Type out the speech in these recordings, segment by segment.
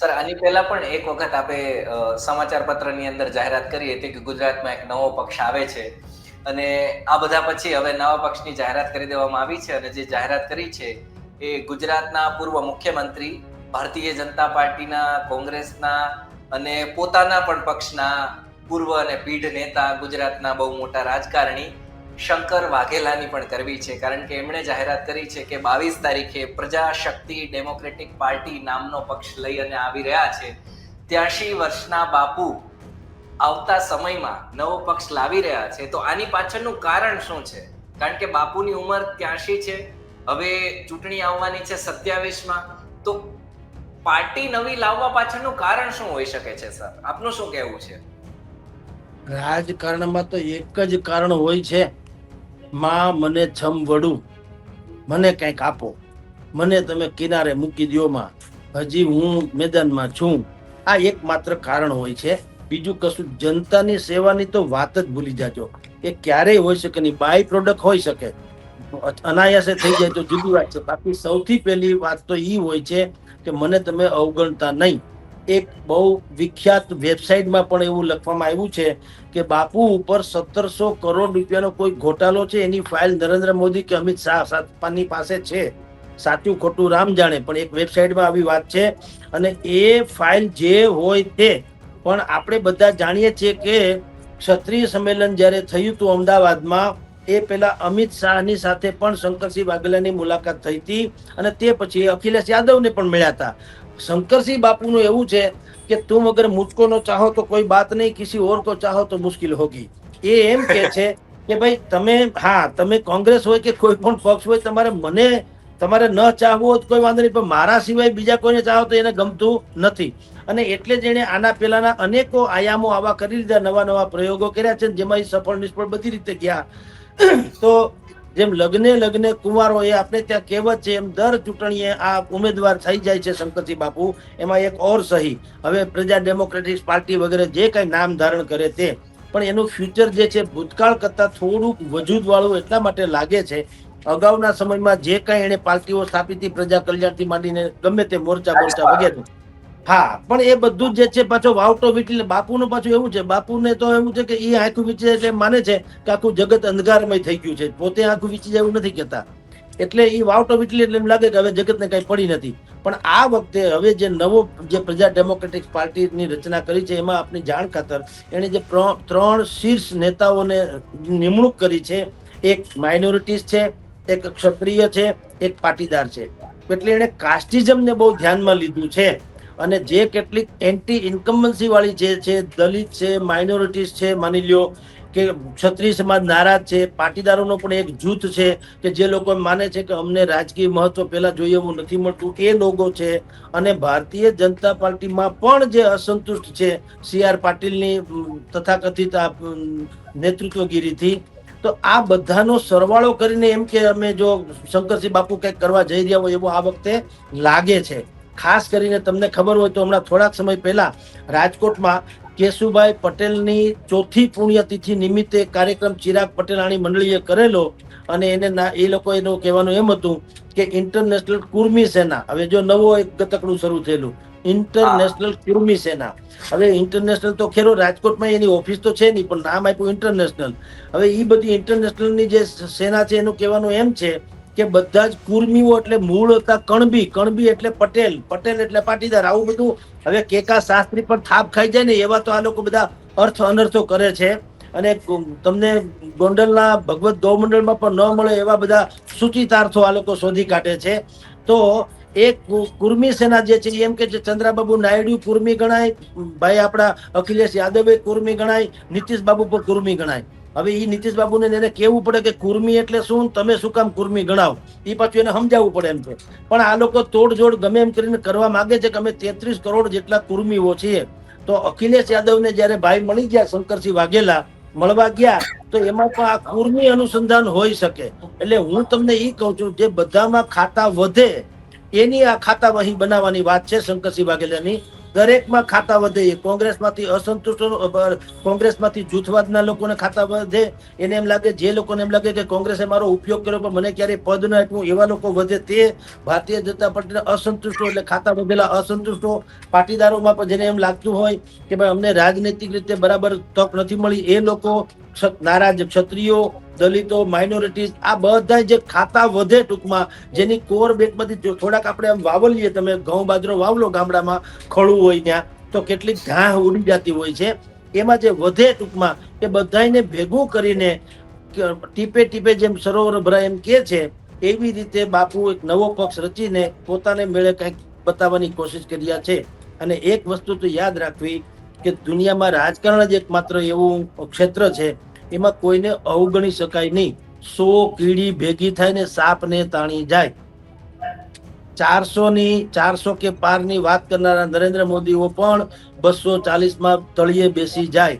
Sir, આની પહેલા પણ એક વખત આપે સમાચાર પત્રની અંદર જાહેરાત કરી હતી કે ગુજરાતમાં એક નવો પક્ષ આવે છે. અને આ બધા પછી હવે નવા પક્ષની જાહેરાત કરી દેવામાં આવી છે અને જે જાહેરાત કરી છે એ ગુજરાતના પૂર્વ મુખ્યમંત્રી, ભારતીય જનતા પાર્ટીના, કોંગ્રેસના અને પોતાના પણ પક્ષના પૂર્વ અને પીઢ નેતા ગુજરાતના બહુ મોટા રાજકારણી શંકર વાઘેલાની પણ કરવી છે, કારણ કે એમણે જાહેરાત કરી છે કે બાવીસ તારીખે પ્રજાશક્તિ ડેમોક્રેટિક પાર્ટી નામનો પક્ષ લઈ અને આવી રહ્યા છે. ત્યાંશી વર્ષના બાપુ આવતા સમયમાં નવો પક્ષ લાવી રહ્યા છે. તો આની પાછળનું કારણ શું છે? કારણ કે બાપુની ઉંમર ત્યાંશી છે, હવે ચૂંટણી આવવાની છે સત્યાવીસમાં. તો પાર્ટી નવી લાવવા પાછળનું કારણ શું હોઈ શકે છે, સર? આપનું શું કહેવું છે? રાજકારણમાં તો એક જ કારણ હોય છે. માં મને છમ વડું, મને કંઈક આપો. મને તમે કિનારે મૂકી દો માં. હજી હું મેદાનમાં છું. આ એકમાત્ર કારણ હોય છે. બીજું કશું જનતાની સેવાની તો વાત જ ભૂલી જાજો. એ ક્યારેય હોઈ શકે નહીં. બાય પ્રોડક્ટ હોઈ શકે. અનાયાસે થઈ જાય તો જુદી વાત છે. બાકી સૌથી પહેલી વાત તો એ હોય છે કે મને તમે અવગણતા નહીં. એક બહુ વિખ્યાત વેબસાઇટમાં પણ એવું લખવામાં આવ્યું છે કે બાપુ ઉપર સત્તરસો કરોડ રૂપિયાનો કોઈ ઘોટાલો છે? એની ફાઇલ નરેન્દ્ર મોદી કે અમિત શાહ સાતપાની પાસે છે. સાચું ખોટું રામ જાણે, પણ એક વેબસાઇટમાં આવી વાત છે અને એ ફાઇલ જે હોય તે. પણ આપણે બધા જાણીએ છીએ કે ક્ષત્રિય સંમેલન જ્યારે થયું હતું અમદાવાદમાં, એ પેલા અમિત શાહની સાથે પણ શંકરસિંહ વાઘેલાની મુલાકાત થઈ હતી અને તે પછી અખિલેશ યાદવને પણ મળ્યા હતા. શંકરસિંહ બાપુનું એવું છે કે તું અગર મુજકો નો ચાહો તો કોઈ બાત નહીં, કિસી ઓર કો ચાહો તો મુશ્કિલ હોગી. એ એમ કે છે કે ભાઈ તમે, હા, તમે કોંગ્રેસ હોય કે કોઈ પણ પક્ષ હોય, તમારે મને, તમારે ન ચાહવું હોય કોઈ વાંધો નહીં, પણ મારા સિવાય બીજા કોઈને ચાહો તો એને ગમતું નથી. અને એટલે જ એણે આના પહેલાના અનેકો આયામો આવા કરી લીધા, નવા નવા પ્રયોગો કર્યા છે જેમાં એ સફળ નિષ્ફળ બધી રીતે ગયા. તો જેમ લગ્ને લગ્ને કુંવારો એ આપણે ત્યાં કહેવત છે, એમ દર ચૂંટણીએ આ ઉમેદવાર થઈ જાય છે શંકરસિંહ બાપુ, એમાં એક ઓર સહી. હવે પ્રજા ડેમોક્રેટિક પાર્ટી વગેરે જે કઈ નામ ધારણ કરે તે, પણ એનું ફ્યુચર જે છે, ભૂતકાળ કરતા થોડુંક વજૂદ વાળું એટલા માટે લાગે છે, અગાઉના સમયમાં જે કઈ એને પાર્ટીઓ સ્થાપિત હતી પ્રજા કલ્યાણથી માંડીને ગમે તે મોરચા મોરચા વગેરે. હા, પણ એ બધું જ છે પાછો વાવટો વીટલી બાપુનું પાછું એવું છે, બાપુને તો એવું છે કે એ આંખું વીચે એટલે માને છે કે આખું જગત અંધકારમય થઈ ગયું છે. પોતે આંખું વીચી જાય એવું નથી કહેતા. એટલે એ વાવટો વીટલી એટલે એમ લાગે કે હવે જગતને કઈ પડી નથી. પણ આ વખતે હવે જે નવો જે પ્રજા ડેમોક્રેટિક પાર્ટીની રચના કરી છે, એમાં આપની જાણ ખાતર એણે જે ત્રણ શીર્ષ નેતાઓને નિમણૂક કરી છે, એક માઇનોરિટીઝ છે, એક ક્ષત્રિય છે, એક પાટીદાર છે. એટલે એણે કાસ્ટિઝમને બહુ ધ્યાનમાં લીધું છે. અને જે કેટલીક એન્ટી ઇન્કમ્બન્સી વાળી જે છે, દલિત છે માઇનોરિટીઝ છે, માની લ્યો કે ક્ષત્રિય સમાજ નારાજ છે, પાટીદારોનો પણ એક જૂથ છે કે જે લોકો માને છે કે અમને રાજકીય મહત્વ પહેલા જોઈએ એવું નથી મળતું. એ લોકો છે અને ભારતીય જનતા પાર્ટીમાં પણ જે અસંતુષ્ટ છે સી આર પાટીલની તથાકથિત નેતૃત્વગીરીથી. તો આ બધાનો સરવાળો કરીને એમ કે અમે જો શંકરસિંહ બાપુ કંઈક કરવા જઈ રહ્યા હોય એવું આ વખતે લાગે છે. ખાસ કરીને તમને ખબર હોય તો હમણાં થોડાક સમય પહેલા રાજકોટમાં કેશુભાઈ પટેલની ચોથી પુણ્યતિથિ નિમિત્તે કાર્યક્રમ ચિરાગ પટેલાણી મંડળીએ કરેલો અને એને એ લોકો એનું કહેવાનું એમ હતું કે ઇન્ટરનેશનલ કુર્મી સેના. હવે જો નવો એક ગતકડું શરૂ થયેલું. ઇન્ટરનેશનલ કુર્મી સેના. હવે ઇન્ટરનેશનલ તો ખેરો રાજકોટમાં એની ઓફિસ તો છે નહીં, પણ નામ આપ્યું ઇન્ટરનેશનલ. હવે એ બધી ઇન્ટરનેશનલની જે સેના છે એનું કહેવાનું એમ છે કે બધા જ કુર્મીઓ એટલે મૂળ હતા કણબી કણબી એટલે પટેલ પટેલ એટલે પાટીદાર. આવું બધું હવે કેકા શાસ્ત્રી પણ થાપ ખાઈ જાય ને એવા તો આ લોકો બધા અર્થ અનર્થો કરે છે. અને તમને ગોંડલના ભગવત ગૌમંડળમાં પણ ન મળે એવા બધા સૂચિતાર્થો આ લોકો શોધી કાઢે છે. તો એ કુર્મી સેના જે છે, એમ કે છે ચંદ્રાબાબુ નાયડુ કુર્મી ગણાય, ભાઈ આપણા અખિલેશ યાદવે કુર્મી ગણાય નીતિશ બાબુ પણ કુર્મી ગણાય. હવે એ નીતિશ બાબુને એને કહેવું પડે કે કુર્મી એટલે શું? તમે શું કામ કુર્મી ગણાવ? એ પાછું એને સમજાવવું પડે એમ છે પણ આ લોકો તોડજોડ ગમે એમ કરીને કરવા માંગે છે કે અમે તેત્રીસ કરોડ જેટલા કુર્મીઓ છીએ. તો અખિલેશ યાદવને જ્યારે ભાઈ મળી ગયા, શંકરસિંહ વાઘેલા મળવા ગયા, તો એમાં પણ આ કુર્મી અનુસંધાન હોઈ શકે. એટલે હું તમને એ કહું છું, જે બધામાં ખાતા વધે એની આ ખાતા વહી બનાવવાની વાત છે, શંકરસિંહ વાઘેલાની. દરેકમાં ખાતા વધે. કોંગ્રેસમાંથી અસંતુષ્ટ કોંગ્રેસમાંથી જૂથવાદના લોકોને ખાતા વધે. એને એમ લાગે, જે લોકોને એમ લાગે કે કોંગ્રેસે મારો ઉપયોગ કર્યો, પણ મને ક્યારેય પદ ન આપ્યું, એવા લોકો વધે તે. ભારતીય જનતા પાર્ટીના અસંતુષ્ટો એટલે ખાતા વધેલા અસંતુષ્ટો. પાટીદારોમાં પણ જેને એમ લાગતું હોય કે ભાઈ અમને રાજનૈતિક રીતે બરાબર તક નથી મળી, એ લોકો નારાજ ક્ષત્રિયો, દલિતો માઇનોરિટીઝ આ બધા જે ખાતા વધે ટૂંકમાં, જેની કોર જો થોડાક આપણે આમ વાવલીએ, તમે ઘઉં, બાજરો વાવલો ગામડામાં, ખળું હોય ત્યાં, તો કેટલીક ઘાહ ઉડી જતી હોય છે. એમાં જે વધે ટૂંકમાં, એ બધાને ભેગું કરીને ટીપે ટીપે જેમ સરોવર ભરાય એમ કે છે, એવી રીતે બાપુ એક નવો પક્ષ રચીને પોતાને મેળે કંઈક બતાવવાની કોશિશ કર્યા છે. અને એક વસ્તુ તો યાદ રાખવી કે દુનિયામાં રાજકારણ જ એકમાત્ર એવું ક્ષેત્ર છે, એમાં કોઈને અવગણી શકાય નહીં. સો કીડી ભેગી થાય ને સાપને તાણી જાય. ચારસો ની ચારસો કે પારની વાત કરનારા નરેન્દ્ર મોદીઓ પણ બસો ચાલીસમાં તળિયે બેસી જાય.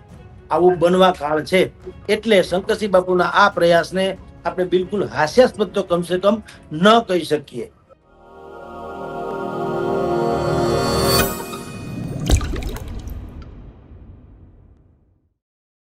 આવું બનવા કાળ છે. એટલે શંકરસિંહ બાપુના આ પ્રયાસને આપણે બિલકુલ હાસ્યાસ્પદ તો કમસે કમ ન કહી શકીએ.